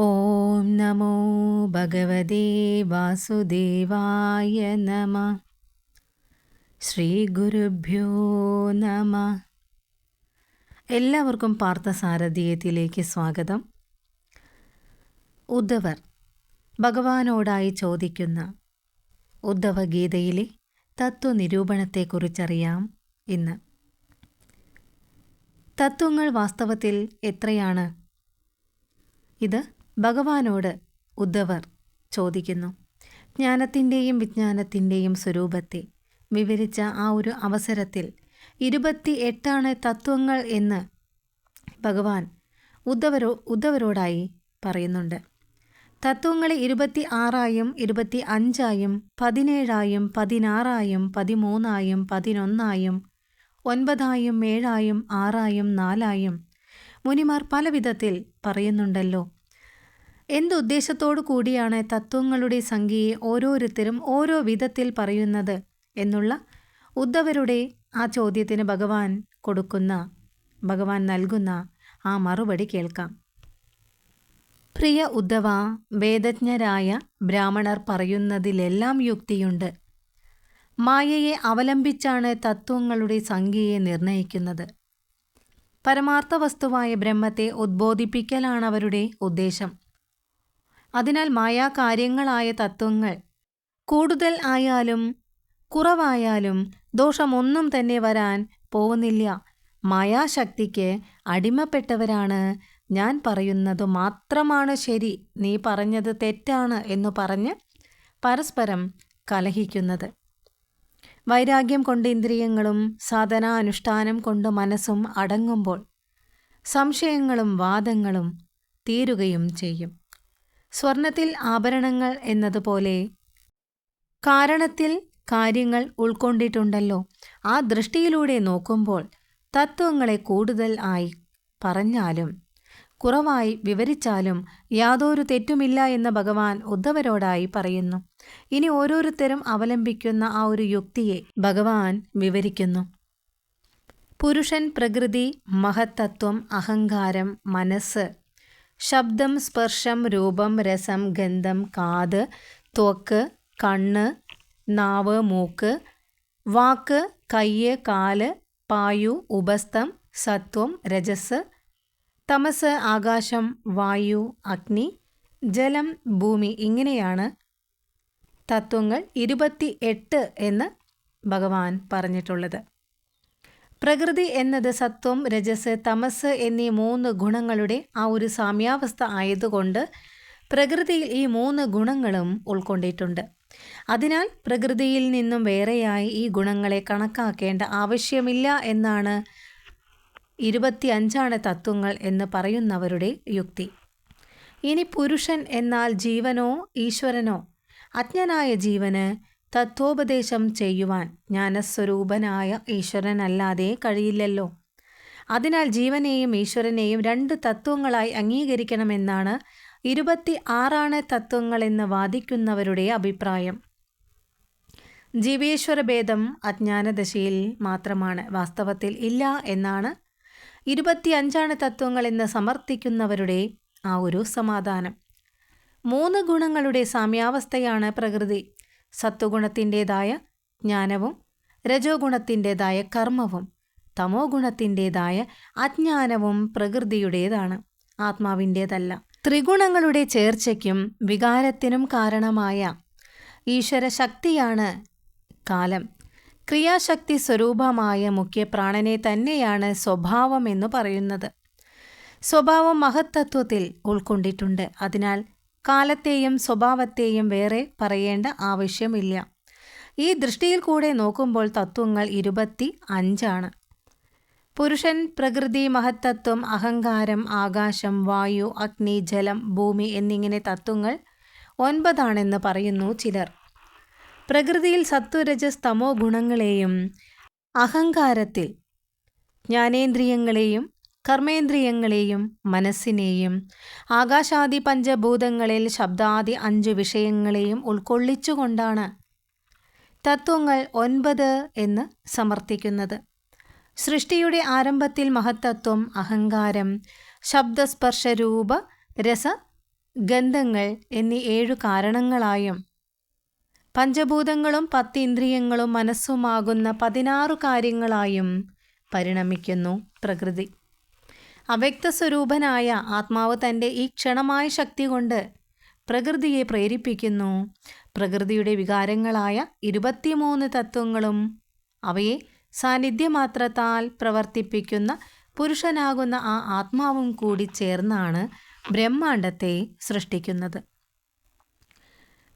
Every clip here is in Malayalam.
ഓം നമോ ഭഗവതേ വാസുദേവായ നമ. ശ്രീ ഗുരുഭ്യോ നമ. എല്ലാവർക്കും പാർത്ഥസാരഥീയത്തിലേക്ക് സ്വാഗതം. ഉദ്ധവർ ഭഗവാനോടായി ചോദിക്കുന്ന ഉദ്ധവഗീതയിലെ തത്വനിരൂപണത്തെക്കുറിച്ചറിയാം ഇന്ന്. തത്വങ്ങൾ വാസ്തവത്തിൽ എത്രയാണ്? ഇത് ഭഗവാനോട് ഉദ്ധവർ ചോദിക്കുന്നു ജ്ഞാനത്തിന്റെയും വിജ്ഞാനത്തിന്റെയും സ്വരൂപത്തെ വിവരിച്ച ആ ഒരു അവസരത്തിൽ ഇരുപത്തി എട്ടാണ് തത്വങ്ങൾ എന്ന് ഭഗവാൻ ഉദ്ധവരോ ഉദ്ധവരോടായി പറയുന്നുണ്ട്. തത്വങ്ങളെ ഇരുപത്തി ആറായും ഇരുപത്തി അഞ്ചായും പതിനേഴായും പതിനാറായും പതിമൂന്നായും പതിനൊന്നായും ഒൻപതായും ഏഴായും ആറായും നാലായും മുനിമാർ പല വിധത്തിൽ പറയുന്നുണ്ടല്ലോ. എന്തുദ്ദേശത്തോടു കൂടിയാണ് തത്വങ്ങളുടെ സംഖ്യയെ ഓരോരുത്തരും ഓരോ വിധത്തിൽ പറയുന്നത് എന്നുള്ള ഉദ്ധവരുടെ ആ ചോദ്യത്തിന് ഭഗവാൻ കൊടുക്കുന്ന ഭഗവാൻ നൽകുന്ന ആ മറുപടി കേൾക്കാം. പ്രിയ ഉദ്ധവ വേദജ്ഞരായ ബ്രാഹ്മണർ പറയുന്നതിലെല്ലാം യുക്തിയുണ്ട്. മായയെ അവലംബിച്ചാണ് തത്വങ്ങളുടെ സംഖ്യയെ നിർണയിക്കുന്നത് പരമാർത്ഥ വസ്തുവായ ബ്രഹ്മത്തെ ഉദ്ബോധിപ്പിക്കലാണ് അവരുടെ ഉദ്ദേശം. അതിനാൽ മായാകാര്യങ്ങളായ തത്വങ്ങൾ. കൂടുതൽ ആയാലും കുറവായാലും ദോഷമൊന്നും തന്നെ വരാൻ പോകുന്നില്ല മായാശക്തിക്ക് അടിമപ്പെട്ടവരാണ്. ഞാൻ പറയുന്നത് മാത്രമാണ് ശരി. നീ പറഞ്ഞത് തെറ്റാണ് എന്ന് പറഞ്ഞ് പരസ്പരം കലഹിക്കുന്നത്. വൈരാഗ്യം കൊണ്ട് ഇന്ദ്രിയങ്ങളും സാധനാനുഷ്ഠാനം കൊണ്ട് മനസ്സും അടങ്ങുമ്പോൾ സംശയങ്ങളും വാദങ്ങളും തീരുകയും ചെയ്യും. സ്വർണത്തിൽ ആഭരണങ്ങൾ എന്നതുപോലെ കാരണത്തിൽ കാര്യങ്ങൾ ഉൾക്കൊണ്ടിട്ടുണ്ടല്ലോ. ആ ദൃഷ്ടിയിലൂടെ നോക്കുമ്പോൾ തത്വങ്ങളെ കൂടുതൽ ആയി പറഞ്ഞാലും കുറവായി വിവരിച്ചാലും യാതൊരു തെറ്റുമില്ല എന്ന് ഭഗവാൻ ഉദ്ധവരോടായി പറയുന്നു. ഇനി ഓരോരുത്തരും അവലംബിക്കുന്ന ആ ഒരു യുക്തിയെ ഭഗവാൻ വിവരിക്കുന്നു. പുരുഷൻ പ്രകൃതി മഹത്തത്വം അഹങ്കാരം മനസ്സ് ശബ്ദം സ്പർശം രൂപം രസം ഗന്ധം കാത് ത്വക്ക് കണ്ണ് നാവ് മൂക്ക് വാക്ക് കയ്യ് കാൽ പായു ഉപസ്ഥം സത്വം രജസ് തമസ് ആകാശം വായു അഗ്നി ജലം ഭൂമി ഇങ്ങനെയാണ് തത്വങ്ങൾ ഇരുപത്തി എട്ട് എന്ന് ഭഗവാൻ പറഞ്ഞിട്ടുള്ളത്. പ്രകൃതി എന്നത് സത്വം രജസ് തമസ് എന്നീ മൂന്ന് ഗുണങ്ങളുടെ ആ ഒരു സാമ്യാവസ്ഥ ആയതുകൊണ്ട് പ്രകൃതിയിൽ ഈ മൂന്ന് ഗുണങ്ങളും ഉൾക്കൊണ്ടിട്ടുണ്ട്. അതിനാൽ പ്രകൃതിയിൽ നിന്നും വേറെയായി ഈ ഗുണങ്ങളെ കണക്കാക്കേണ്ട ആവശ്യമില്ല എന്നാണ് ഇരുപത്തി അഞ്ചാണ് തത്വങ്ങൾ എന്ന് പറയുന്നവരുടെ യുക്തി. ഇനി പുരുഷൻ എന്നാൽ ജീവനോ ഈശ്വരനോ അജ്ഞനായ ജീവന് തത്വോപദേശം ചെയ്യുവാൻ ജ്ഞാനസ്വരൂപനായ ഈശ്വരനല്ലാതെ കഴിയില്ലല്ലോ. അതിനാൽ ജീവനെയും ഈശ്വരനെയും രണ്ട് തത്വങ്ങളായി അംഗീകരിക്കണമെന്നാണ് ഇരുപത്തി ആറാണ് തത്വങ്ങളെന്ന് വാദിക്കുന്നവരുടെ അഭിപ്രായം. ജീവേശ്വര ഭേദം അജ്ഞാനദശയിൽ മാത്രമാണ് വാസ്തവത്തിൽ ഇല്ല എന്നാണ് ഇരുപത്തിയഞ്ചാണ് തത്വങ്ങളെന്ന് സമർത്ഥിക്കുന്നവരുടെ ആ ഒരു സമാധാനം. മൂന്ന് ഗുണങ്ങളുടെ സാമ്യാവസ്ഥയാണ് പ്രകൃതി. സത്വഗുണത്തിന്റെതായ ജ്ഞാനവും രജോ ഗുണത്തിന്റെതായ കർമ്മവും തമോ ഗുണത്തിന്റെതായ അജ്ഞാനവും പ്രകൃതിയുടേതാണ് ആത്മാവിന്റേതല്ല. ത്രിഗുണങ്ങളുടെ ചേർച്ചയ്ക്കും വികാരത്തിനും കാരണമായ ഈശ്വരശക്തിയാണ് കാലം. ക്രിയാശക്തി സ്വരൂപമായ മുഖ്യ പ്രാണനെ തന്നെയാണ് സ്വഭാവം എന്ന് പറയുന്നത്. സ്വഭാവം മഹത്തത്വത്തിൽ ഉൾക്കൊണ്ടിട്ടുണ്ട്. അതിനാൽ കാലത്തെയും സ്വഭാവത്തെയും വേറെ പറയേണ്ട ആവശ്യമില്ല. ഈ ദൃഷ്ടിയിൽ കൂടെ നോക്കുമ്പോൾ തത്വങ്ങൾ ഇരുപത്തി അഞ്ചാണ്. പുരുഷൻ പ്രകൃതി മഹത്തത്വം അഹങ്കാരം ആകാശം വായു അഗ്നി ജലം ഭൂമി എന്നിങ്ങനെ തത്വങ്ങൾ ഒൻപതാണെന്ന് പറയുന്നു ചിലർ. പ്രകൃതിയിൽ സത്വരജസ് തമോ ഗുണങ്ങളെയും അഹങ്കാരത്തിൽ ജ്ഞാനേന്ദ്രിയങ്ങളെയും കർമ്മേന്ദ്രിയങ്ങളെയും മനസ്സിനെയും ആകാശാദി പഞ്ചഭൂതങ്ങളിൽ ശബ്ദാദി അഞ്ച് വിഷയങ്ങളെയും ഉൾക്കൊള്ളിച്ചുകൊണ്ടാണ് തത്വങ്ങൾ ഒൻപത് എന്ന് സമർത്ഥിക്കുന്നത്. സൃഷ്ടിയുടെ ആരംഭത്തിൽ മഹത്തത്വം അഹങ്കാരം ശബ്ദസ്പർശരൂപ രസ ഗന്ധങ്ങൾ എന്നീ ഏഴു കാരണങ്ങളായും പഞ്ചഭൂതങ്ങളും പത്തിന്ദ്രിയങ്ങളും മനസ്സുമാകുന്ന പതിനാറു കാര്യങ്ങളായും പരിണമിക്കുന്നു പ്രകൃതി. അവ്യക്ത സ്വരൂപനായ ആത്മാവ് തന്റെ ഈ ക്ഷണമായ ശക്തി കൊണ്ട് പ്രകൃതിയെ പ്രേരിപ്പിക്കുന്നു. പ്രകൃതിയുടെ വികാരങ്ങളായ ഇരുപത്തിമൂന്ന് തത്വങ്ങളും അവയെ സാന്നിധ്യമാത്രത്താൽ പ്രവർത്തിപ്പിക്കുന്ന പുരുഷനാകുന്ന ആ ആത്മാവും കൂടി ചേർന്നാണ് ബ്രഹ്മാണ്ടത്തെ സൃഷ്ടിക്കുന്നത്.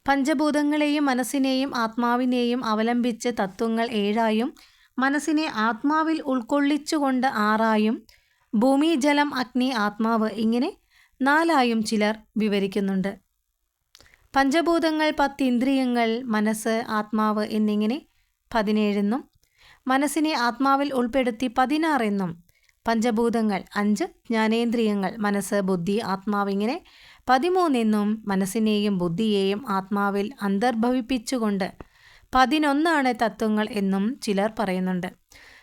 പഞ്ചഭൂതങ്ങളെയും മനസ്സിനെയും ആത്മാവിനെയും അവലംബിച്ച് തത്വങ്ങൾ ഏഴായും മനസ്സിനെ ആത്മാവിൽ ഉൾക്കൊള്ളിച്ചുകൊണ്ട് ആറായും ഭൂമി ജലം അഗ്നി ആത്മാവ് ഇങ്ങനെ നാലായും ചിലർ വിവരിക്കുന്നുണ്ട്. പഞ്ചഭൂതങ്ങൾ പത്ത് ഇന്ദ്രിയങ്ങൾ മനസ്സ് ആത്മാവ് എന്നിങ്ങനെ പതിനേഴെന്നും മനസ്സിനെ ആത്മാവിൽ ഉൾപ്പെടുത്തി പതിനാറെന്നും പഞ്ചഭൂതങ്ങൾ അഞ്ച് ജ്ഞാനേന്ദ്രിയങ്ങൾ മനസ്സ് ബുദ്ധി ആത്മാവ് ഇങ്ങനെ പതിമൂന്നെന്നും മനസ്സിനെയും ബുദ്ധിയെയും ആത്മാവിൽ അന്തർഭവിപ്പിച്ചുകൊണ്ട് പതിനൊന്നാണ് തത്വങ്ങൾ എന്നും ചിലർ പറയുന്നുണ്ട്.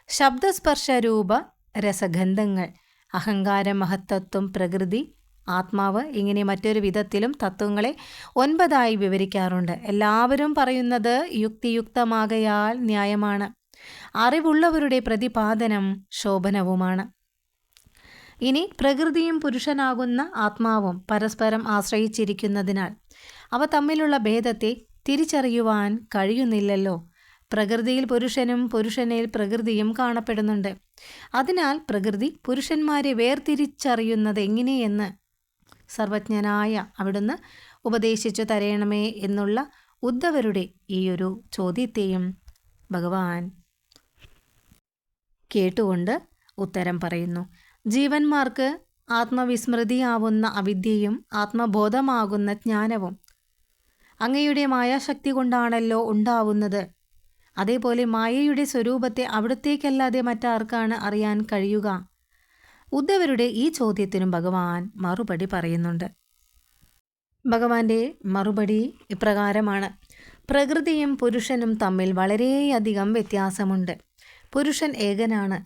ശബ്ദസ്പർശ രൂപ രസഗന്ധങ്ങൾ അഹങ്കാരം മഹത്തത്വം പ്രകൃതി ആത്മാവ് ഇങ്ങനെ മറ്റൊരു വിധത്തിലും തത്വങ്ങളെ ഒൻപതായി വിവരിക്കാറുണ്ട്. എല്ലാവരും പറയുന്നത് യുക്തിയുക്തമാകയാൽ ന്യായമാണ്. അറിവുള്ളവരുടെ പ്രതിപാദനം ശോഭനവുമാണ്. ഇനി പ്രകൃതിയും പുരുഷനാകുന്ന ആത്മാവും പരസ്പരം ആശ്രയിച്ചിരിക്കുന്നതിനാൽ അവ തമ്മിലുള്ള ഭേദത്തെ തിരിച്ചറിയുവാൻ കഴിയുന്നില്ലല്ലോ. പ്രകൃതിയിൽ പുരുഷനും പുരുഷനിൽ പ്രകൃതിയും കാണപ്പെടുന്നുണ്ട്. അതിനാൽ പ്രകൃതി പുരുഷന്മാരെ വേർതിരിച്ചറിയുന്നത് എങ്ങനെയെന്ന് സർവജ്ഞനായ അവിടുന്ന് ഉപദേശിച്ചു തരയണമേ എന്നുള്ള ഉദ്ധവരുടെ ഈയൊരു ചോദ്യത്തെയും ഭഗവാൻ കേട്ടുകൊണ്ട് ഉത്തരം പറയുന്നു. ജീവന്മാർക്ക് ആത്മവിസ്മൃതിയാവുന്ന അവിദ്യയും ആത്മബോധമാകുന്ന ജ്ഞാനവും അങ്ങയുടെ മായാശക്തി കൊണ്ടാണല്ലോ ഉണ്ടാവുന്നത്. അതേപോലെ മായയുടെ സ്വരൂപത്തെ അവിടത്തേക്കല്ലാതെ മറ്റാർക്കാണ് അറിയാൻ കഴിയുക? ഉദ്ധവരുടെ ഈ ചോദ്യത്തിനും ഭഗവാൻ മറുപടി പറയുന്നുണ്ട്. ഭഗവാന്റെ മറുപടി ഇപ്രകാരമാണ്. പ്രകൃതിയും പുരുഷനും തമ്മിൽ വളരെയധികം വ്യത്യാസമുണ്ട്. പുരുഷൻ ഏകനാണ്.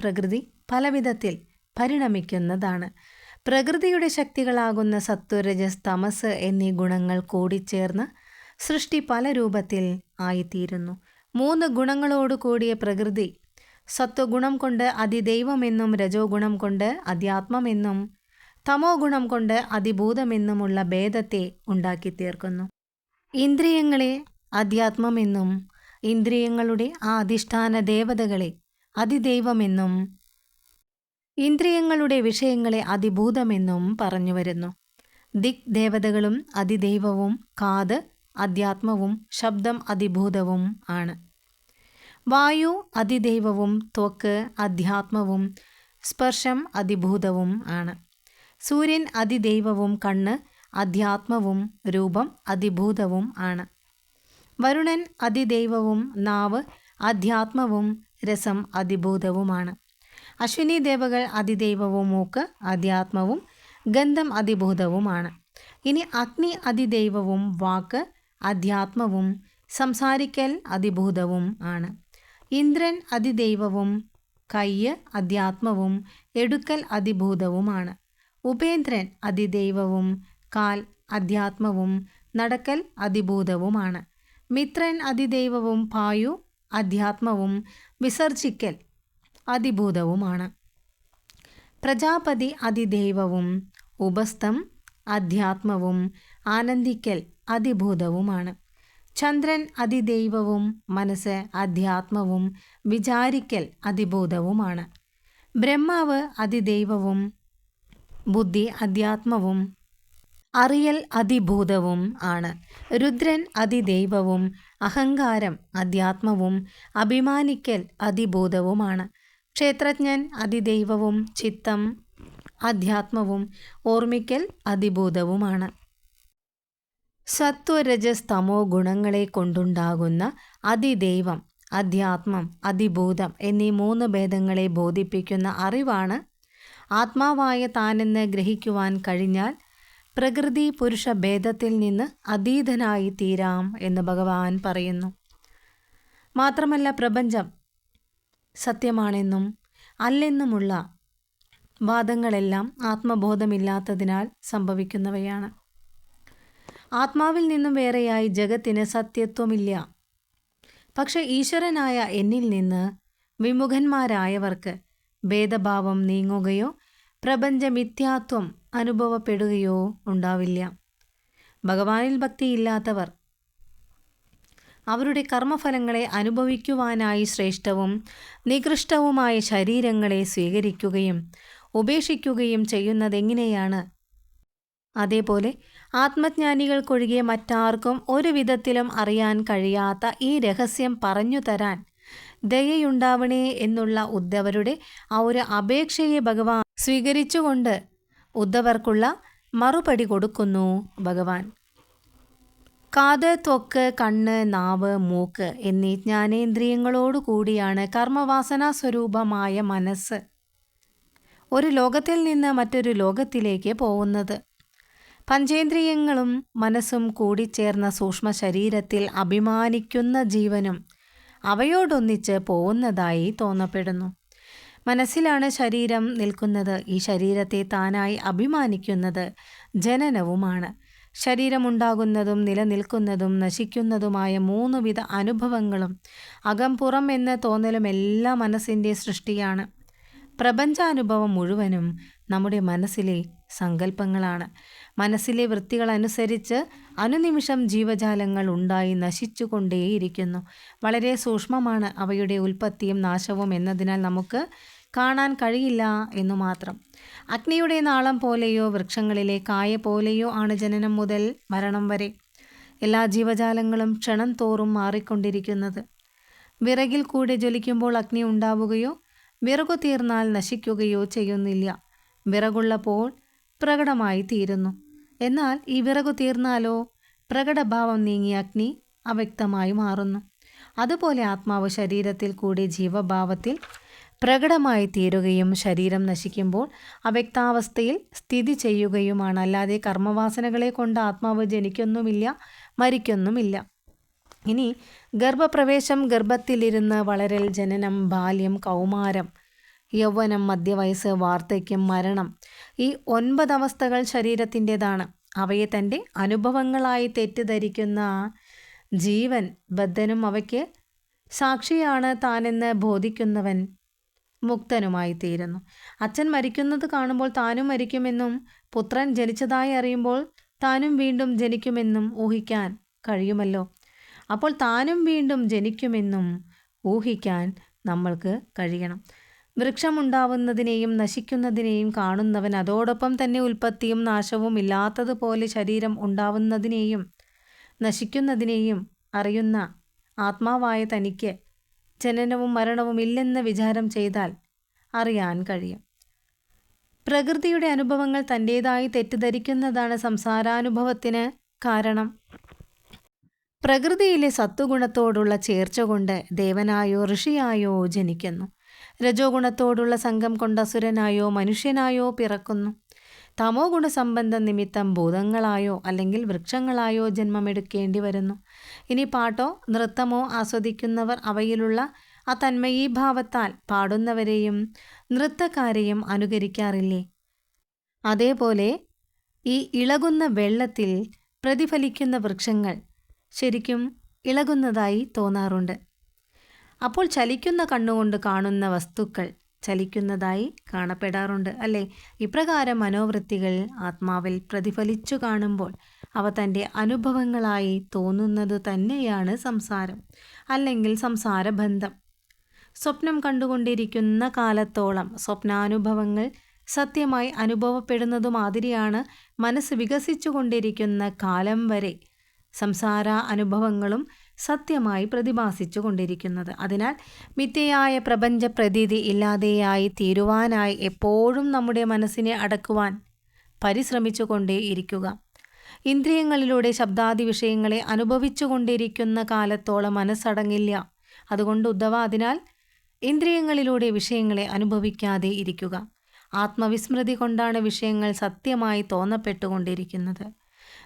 പ്രകൃതി പലവിധത്തിൽ പരിണമിക്കുന്നതാണ്. പ്രകൃതിയുടെ ശക്തികളാകുന്ന സത്വരജസ് തമസ് എന്നീ ഗുണങ്ങൾ കൂടിച്ചേർന്ന് സൃഷ്ടി പല രൂപത്തിൽ ആയിത്തീരുന്നു. മൂന്ന് ഗുണങ്ങളോട് കൂടിയ പ്രകൃതി. സത്വഗുണം കൊണ്ട് അതിദൈവമെന്നും രജോ ഗുണം കൊണ്ട് അധ്യാത്മമെന്നും തമോ ഗുണം കൊണ്ട് അതിഭൂതമെന്നുമുള്ള ഭേദത്തെ ഉണ്ടാക്കി തീർക്കുന്നു ഇന്ദ്രിയങ്ങളെ അധ്യാത്മമെന്നും ഇന്ദ്രിയങ്ങളുടെ ആ അധിഷ്ഠാന ദേവതകളെ അതിദൈവമെന്നും ഇന്ദ്രിയങ്ങളുടെ വിഷയങ്ങളെ അതിഭൂതമെന്നും പറഞ്ഞു വരുന്നു. ദിക് ദേവതകളും അതിദൈവവും കാത് അധ്യാത്മവും ശബ്ദം അതിഭൂതവും ആണ്. വായു അതിദൈവവും ത്വക്ക് അധ്യാത്മവും സ്പർശം അതിഭൂതവും ആണ്. സൂര്യൻ അതിദൈവവും കണ്ണ് അധ്യാത്മവും രൂപം അതിഭൂതവും ആണ്. വരുണൻ അതിദൈവവും നാവ് അധ്യാത്മവും രസം അതിഭൂതവുമാണ് അശ്വിനി ദേവകൾ അതിദൈവവും മൂക്ക് അധ്യാത്മവും ഗന്ധം അതിഭൂതവുമാണ് ഇനി അഗ്നി അതിദൈവവും വാക്ക് അധ്യാത്മവും സംസാരിക്കൽ അതിഭൂതവും ആണ്. ഇന്ദ്രൻ അതിദൈവവും കയ്യ് അധ്യാത്മവും എടുക്കൽ അതിഭൂതവുമാണ് ഉപേന്ദ്രൻ അതിദൈവവും കാൽ അധ്യാത്മവും നടക്കൽ അതിഭൂതവുമാണ് മിത്രൻ അതിദൈവവും പായു അധ്യാത്മവും വിസർജിക്കൽ അതിഭൂതവുമാണ് പ്രജാപതി അതിദൈവവും ഉപസ്ഥം അധ്യാത്മവും ആനന്ദിക്കൽ അതിഭൂതവുമാണ് ചന്ദ്രൻ അതിദൈവവും മനസ്സ് അധ്യാത്മവും വിചാരിക്കൽ അതിഭൂതവുമാണ് ബ്രഹ്മാവ് അതിദൈവവും ബുദ്ധി അധ്യാത്മവും അറിയൽ അതിഭൂതവും ആണ്. രുദ്രൻ അതിദൈവവും അഹങ്കാരം അധ്യാത്മവും അഭിമാനിക്കൽ അതിഭൂതവുമാണ് ക്ഷേത്രജ്ഞൻ അതിദൈവവും ചിത്തം അധ്യാത്മവും ഓർമ്മിക്കൽ അതിഭൂതവുമാണ് സത്വരജസ് തമോ ഗുണങ്ങളെ കൊണ്ടുണ്ടാകുന്ന അതിദൈവം അധ്യാത്മം അതിഭൂതം എന്നീ മൂന്ന് ഭേദങ്ങളെ ബോധിപ്പിക്കുന്ന അറിവാണ്. ആത്മാവായ താനെന്ന് ഗ്രഹിക്കുവാൻ കഴിഞ്ഞാൽ പ്രകൃതി പുരുഷ ഭേദത്തിൽ നിന്ന് അതീതനായി തീരാം എന്ന് ഭഗവാൻ പറയുന്നു. മാത്രമല്ല പ്രപഞ്ചം സത്യമാണെന്നും അല്ലെന്നുമുള്ള വാദങ്ങളെല്ലാം ആത്മബോധമില്ലാത്തതിനാൽ സംഭവിക്കുന്നവയാണ്. ആത്മാവിൽ നിന്നും വേറെയായി ജഗത്തിന് സത്യത്വമില്ല. പക്ഷെ ഈശ്വരനായ എന്നിൽ നിന്ന് വിമുഖന്മാരായവർക്ക് ഭേദഭാവം നീങ്ങുകയോ പ്രപഞ്ചമിഥ്യാത്വം അനുഭവപ്പെടുകയോ ഉണ്ടാവില്ല. ഭഗവാനിൽ ഭക്തിയില്ലാത്തവർ അവരുടെ കർമ്മഫലങ്ങളെ അനുഭവിക്കുവാനായി ശ്രേഷ്ഠവും നികൃഷ്ടവുമായ ശരീരങ്ങളെ സ്വീകരിക്കുകയും ഉപേക്ഷിക്കുകയും ചെയ്യുന്നതെങ്ങനെയാണ്? അതേപോലെ ആത്മജ്ഞാനികൾക്കൊഴികെ മറ്റാർക്കും ഒരു വിധത്തിലും അറിയാൻ കഴിയാത്ത ഈ രഹസ്യം പറഞ്ഞു തരാൻ ദയയുണ്ടാവണേ എന്നുള്ള ഉദ്ധവരുടെ ആ ഒരു അപേക്ഷയെ ഭഗവാൻ സ്വീകരിച്ചുകൊണ്ട് ഉദ്ധവർക്കുള്ള മറുപടി കൊടുക്കുന്നു ഭഗവാൻ. കാത് ത്വക്ക് കണ്ണ് നാവ് മൂക്ക് എന്നീ ജ്ഞാനേന്ദ്രിയങ്ങളോടു കൂടിയാണ് കർമ്മവാസന സ്വരൂപമായ മനസ്സ് ഒരു ലോകത്തിൽ നിന്ന് മറ്റൊരു ലോകത്തിലേക്ക് പോകുന്നത്. പഞ്ചേന്ദ്രിയങ്ങളും മനസ്സും കൂടിച്ചേർന്ന സൂക്ഷ്മ ശരീരത്തിൽ അഭിമാനിക്കുന്ന ജീവനും അവയോടൊന്നിച്ച് പോകുന്നതായി തോന്നപ്പെടുന്നു. മനസ്സിലാണ് ശരീരം നിൽക്കുന്നത്. ഈ ശരീരത്തെ താനായി അഭിമാനിക്കുന്നത് ജനനവുമാണ്. ശരീരമുണ്ടാകുന്നതും നിലനിൽക്കുന്നതും നശിക്കുന്നതുമായ മൂന്നുവിധ അനുഭവങ്ങളും അകംപുറം എന്ന് തോന്നലും എല്ലാ മനസ്സിന്റെ സൃഷ്ടിയാണ്. പ്രപഞ്ചാനുഭവം മുഴുവനും നമ്മുടെ മനസ്സിലെ സങ്കല്പങ്ങളാണ്. മനസ്സിലെ വൃത്തികളനുസരിച്ച് അനുനിമിഷം ജീവജാലങ്ങൾ ഉണ്ടായി നശിച്ചുകൊണ്ടേയിരിക്കുന്നു. വളരെ സൂക്ഷ്മമാണ് അവയുടെ ഉൽപ്പത്തിയും നാശവും എന്നതിനാൽ നമുക്ക് കാണാൻ കഴിയില്ല എന്നു മാത്രം. അഗ്നിയുടെ നാളം പോലെയോ വൃക്ഷങ്ങളിലെ കായ പോലെയോ ആണ് ജനനം മുതൽ മരണം വരെ. എല്ലാ ജീവജാലങ്ങളും ക്ഷണം തോറും മാറിക്കൊണ്ടിരിക്കുന്നത്. വിറകിൽ കൂടെ ജ്വലിക്കുമ്പോൾ അഗ്നി ഉണ്ടാവുകയോ വിറകു തീർന്നാൽ നശിക്കുകയോ ചെയ്യുന്നില്ല. വിറകുള്ളപ്പോൾ പ്രകടമായി തീരുന്നു എന്നാൽ ഈ വിറകു തീർന്നാലോ? പ്രകടഭാവം നീങ്ങിയ അഗ്നി അവ്യക്തമായി മാറുന്നു. അതുപോലെ ആത്മാവ് ശരീരത്തിൽ കൂടി ജീവഭാവത്തിൽ പ്രകടമായി തീരുകയും ശരീരം നശിക്കുമ്പോൾ അവ്യക്താവസ്ഥയിൽ സ്ഥിതി ചെയ്യുകയുമാണ്. അല്ലാതെ കർമ്മവാസനകളെ കൊണ്ട് ആത്മാവ് ജനിക്കൊന്നുമില്ല മരിക്കൊന്നുമില്ല. ഇനി ഗർഭപ്രവേശം ഗർഭത്തിലിരുന്ന് വളരൽ ജനനം ബാല്യം കൗമാരം യൗവനം മധ്യവയസ്സ് വാർദ്ധക്യം മരണം ഈ ഒൻപത് അവസ്ഥകൾ ശരീരത്തിന്റെതാണ്. അവയെ തന്റെ അനുഭവങ്ങളായി തെറ്റിദ്ധരിക്കുന്ന ജീവൻ ബദ്ധനും അവയ്ക്ക് സാക്ഷിയാണ് താനെന്ന് ബോധിക്കുന്നവൻ മുക്തനുമായി തീരുന്നു അച്ഛൻ മരിക്കുന്നത് കാണുമ്പോൾ താനും മരിക്കുമെന്നും പുത്രൻ ജനിച്ചതായി അറിയുമ്പോൾ താനും വീണ്ടും ജനിക്കുമെന്നും ഊഹിക്കാൻ കഴിയുമല്ലോ? അപ്പോൾ താനും വീണ്ടും ജനിക്കുമെന്നും ഊഹിക്കാൻ നമ്മൾക്ക് കഴിയണം. വൃക്ഷമുണ്ടാവുന്നതിനെയും നശിക്കുന്നതിനെയും കാണുന്നവൻ അതോടൊപ്പം തന്നെ ഉൽപ്പത്തിയും നാശവും ഇല്ലാത്തതുപോലെ ശരീരം ഉണ്ടാവുന്നതിനെയും നശിക്കുന്നതിനെയും അറിയുന്ന ആത്മാവായ തനിക്ക് ജനനവും മരണവും ഇല്ലെന്ന് വിചാരം ചെയ്താൽ അറിയാൻ കഴിയും. പ്രകൃതിയുടെ അനുഭവങ്ങൾ തന്റേതായി തെറ്റിദ്ധരിക്കുന്നതാണ് സംസാരാനുഭവത്തിന് കാരണം. പ്രകൃതിയിലെ സത്വഗുണത്തോടുള്ള ചേർച്ച കൊണ്ട് ദേവനായോ ഋഷിയായോ ജനിക്കുന്നു. രജോ ഗുണത്തോടുള്ള സംഘം കൊണ്ട് അസുരനായോ മനുഷ്യനായോ പിറക്കുന്നു. തമോ ഗുണസംബന്ധ നിമിത്തം ഭൂതങ്ങളായോ അല്ലെങ്കിൽ വൃക്ഷങ്ങളായോ ജന്മമെടുക്കേണ്ടി വരുന്നു. ഇനി പാട്ടോ നൃത്തമോ ആസ്വദിക്കുന്നവർ അവയിലുള്ള ആ തന്മയീഭാവത്താൽ പാടുന്നവരെയും നൃത്തക്കാരെയും അനുകരിക്കാറില്ലേ? അതേപോലെ ഈ ഇളകുന്ന വെള്ളത്തിൽ പ്രതിഫലിക്കുന്ന വൃക്ഷങ്ങൾ ശരിക്കും ഇളകുന്നതായി തോന്നാറുണ്ട്. അപ്പോൾ ചലിക്കുന്ന കണ്ണുകൊണ്ട് കാണുന്ന വസ്തുക്കൾ ചലിക്കുന്നതായി കാണപ്പെടാറുണ്ട് അല്ലേ? ഇപ്രകാരം മനോവൃത്തികൾ ആത്മാവിൽ പ്രതിഫലിച്ചു കാണുമ്പോൾ അവ തന്റെ അനുഭവങ്ങളായി തോന്നുന്നത് തന്നെയാണ് സംസാരം അല്ലെങ്കിൽ സംസാരബന്ധം. സ്വപ്നം കണ്ടുകൊണ്ടിരിക്കുന്ന കാലത്തോളം സ്വപ്നാനുഭവങ്ങൾ സത്യമായി അനുഭവപ്പെടുന്നതു മാതിരിയാണ് മനസ്സ് വികസിച്ചു കൊണ്ടിരിക്കുന്ന കാലം വരെ സംസാര അനുഭവങ്ങളും സത്യമായി പ്രതിഭാസിച്ചു കൊണ്ടിരിക്കുന്നത്. അതിനാൽ മിഥ്യയായ പ്രപഞ്ച പ്രതീതി ഇല്ലാതെയായി തീരുവാനായി എപ്പോഴും നമ്മുടെ മനസ്സിനെ അടക്കുവാൻ പരിശ്രമിച്ചു കൊണ്ടേയിരിക്കുക ഇന്ദ്രിയങ്ങളിലൂടെ ശബ്ദാദി വിഷയങ്ങളെ അനുഭവിച്ചു കൊണ്ടിരിക്കുന്ന കാലത്തോളം മനസ്സടങ്ങില്ല. അതുകൊണ്ട് ഉദ്ധവ അതിനാൽ ഇന്ദ്രിയങ്ങളിലൂടെ വിഷയങ്ങളെ അനുഭവിക്കാതെ ഇരിക്കുക. ആത്മവിസ്മൃതി കൊണ്ടാണ് വിഷയങ്ങൾ സത്യമായി തോന്നപ്പെട്ടുകൊണ്ടിരിക്കുന്നത്.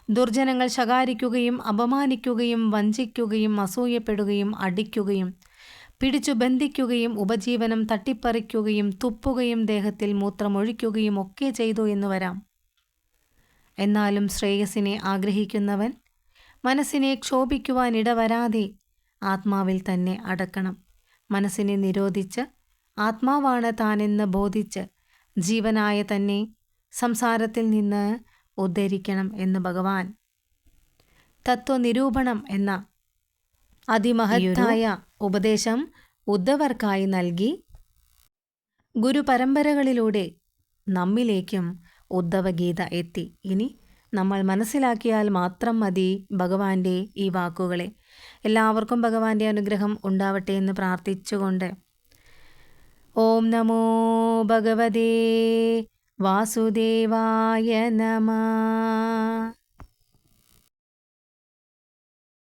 ദുർജനങ്ങൾ ശകാരിക്കുകയും അപമാനിക്കുകയും വഞ്ചിക്കുകയും അസൂയപ്പെടുകയും അടിക്കുകയും പിടിച്ചു ബന്ധിക്കുകയും ഉപജീവനം തട്ടിപ്പറിക്കുകയും തുപ്പുകയും ദേഹത്തിൽ മൂത്രമൊഴിക്കുകയും ഒക്കെ ചെയ്തു എന്ന് വരാം. എന്നാലും ശ്രേയസിനെ ആഗ്രഹിക്കുന്നവൻ മനസ്സിനെ ക്ഷോഭിക്കുവാനിട ഇടവരാതെ ആത്മാവിൽ തന്നെ അടക്കണം. മനസ്സിനെ നിരോധിച്ച് ആത്മാവാണ് താനെന്ന് ബോധിച്ച് ജീവനായ തന്നെ സംസാരത്തിൽ നിന്ന് ഉദ്ധരിക്കണം എന്ന് ഭഗവാൻ. തത്വനിരൂപണം എന്ന അതിമഹത്തായ ഉപദേശം ഉദ്ധവർക്കായി നൽകി ഗുരുപരമ്പരകളിലൂടെ നമ്മിലേക്കും ഉദ്ധവഗീത എത്തി. ഇനി നമ്മൾ മനസ്സിലാക്കിയാൽ മാത്രം മതി ഭഗവാന്റെ ഈ വാക്കുകളെ. എല്ലാവർക്കും ഭഗവാന്റെ അനുഗ്രഹം ഉണ്ടാവട്ടെ എന്ന് പ്രാർത്ഥിച്ചുകൊണ്ട്. ഓം നമോ ഭഗവതേ വാസുദേവായ നമ